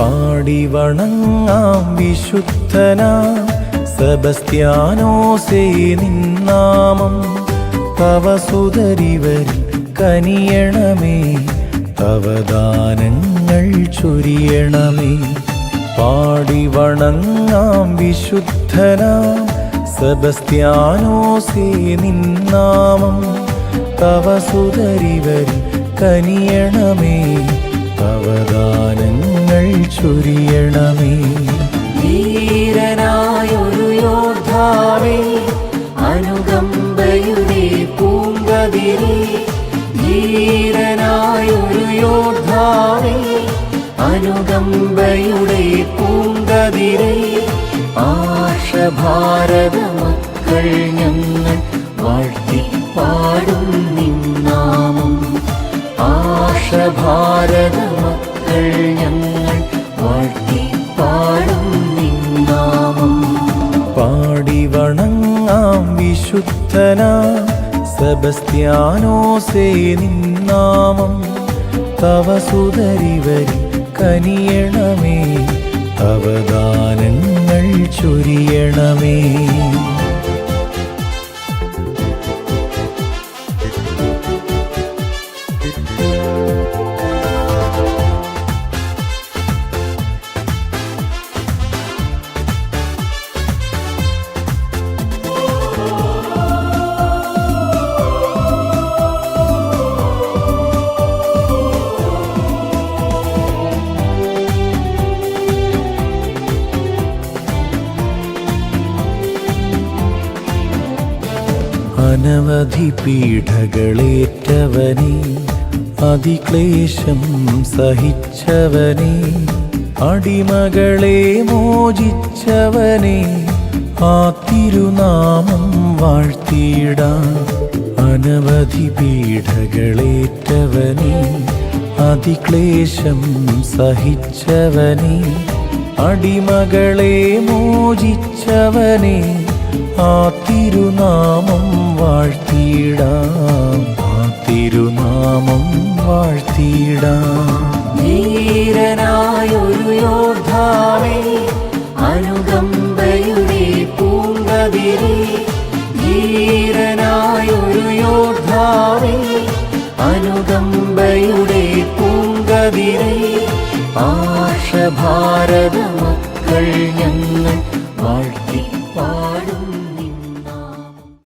പാടി വണങ്ങാം വിശുദ്ധന സെബസ്ത്യാനോസേ നിന്നാമം. തവ സുതരിവരിൽ കനിയണമേ തവ ദാനങ്ങൾ ചൊരിയണമേ. പാടി വണങ്ങാം വിശുദ്ധന സെബസ്ത്യാനോസേ നിന്നാമം. തവ സുതരിവരിൽ കനിയണമേ അവദാനങ്ങൾ ചൊരിയണമേ. ധീരനായൊരു യോദ്ധാവേ അനുകമ്പയുടെ പൂങ്കതിരി ധീരനായൊരു യോദ്ധാവേ അനുകമ്പയുടെ പൂങ്കതിരി ആശഭാരത മക്കൾ ഞങ്ങൾ വാഴ്ത്തിപ്പാടും നിന്നാമം. ആശഭാരത മക്കൾ ഞങ്ങൾ വിശുദ്ധന സെബസ്ത്യാനോസേ നിന്നാമം തവ സുതരിവരി കനിയണമേ. അവദാനങ്ങൾ ചൊരിയണമേ. അനവധി പീഠകളേറ്റവനെ അതിക്ലേശം സഹിച്ചവനെ അടിമകളെ മോചിച്ചവനെ ആ തിരുനാമം വാഴ്ത്തിയിട അനവധി പീഠകളേറ്റവനെ അതിക്ലേശം സഹിച്ചവനെ അടിമകളെ മോചിച്ചവനെ ആ തിരുനാമം വാഴ്ത്തിയിടാം. ആ തിരുനാമം വാഴ്ത്തിയിടാം. ധീരനായൊരു യോദ്ധാവേ അനുകമ്പയുടെ പൂങ്കതിരി ധീരനായൊരു യോദ്ധാവേ അനുകമ്പയുടെ പൂങ്കതിരി ആശഭാരത മക്കൾ ഞങ്ങൾ വാഴ്ത്തി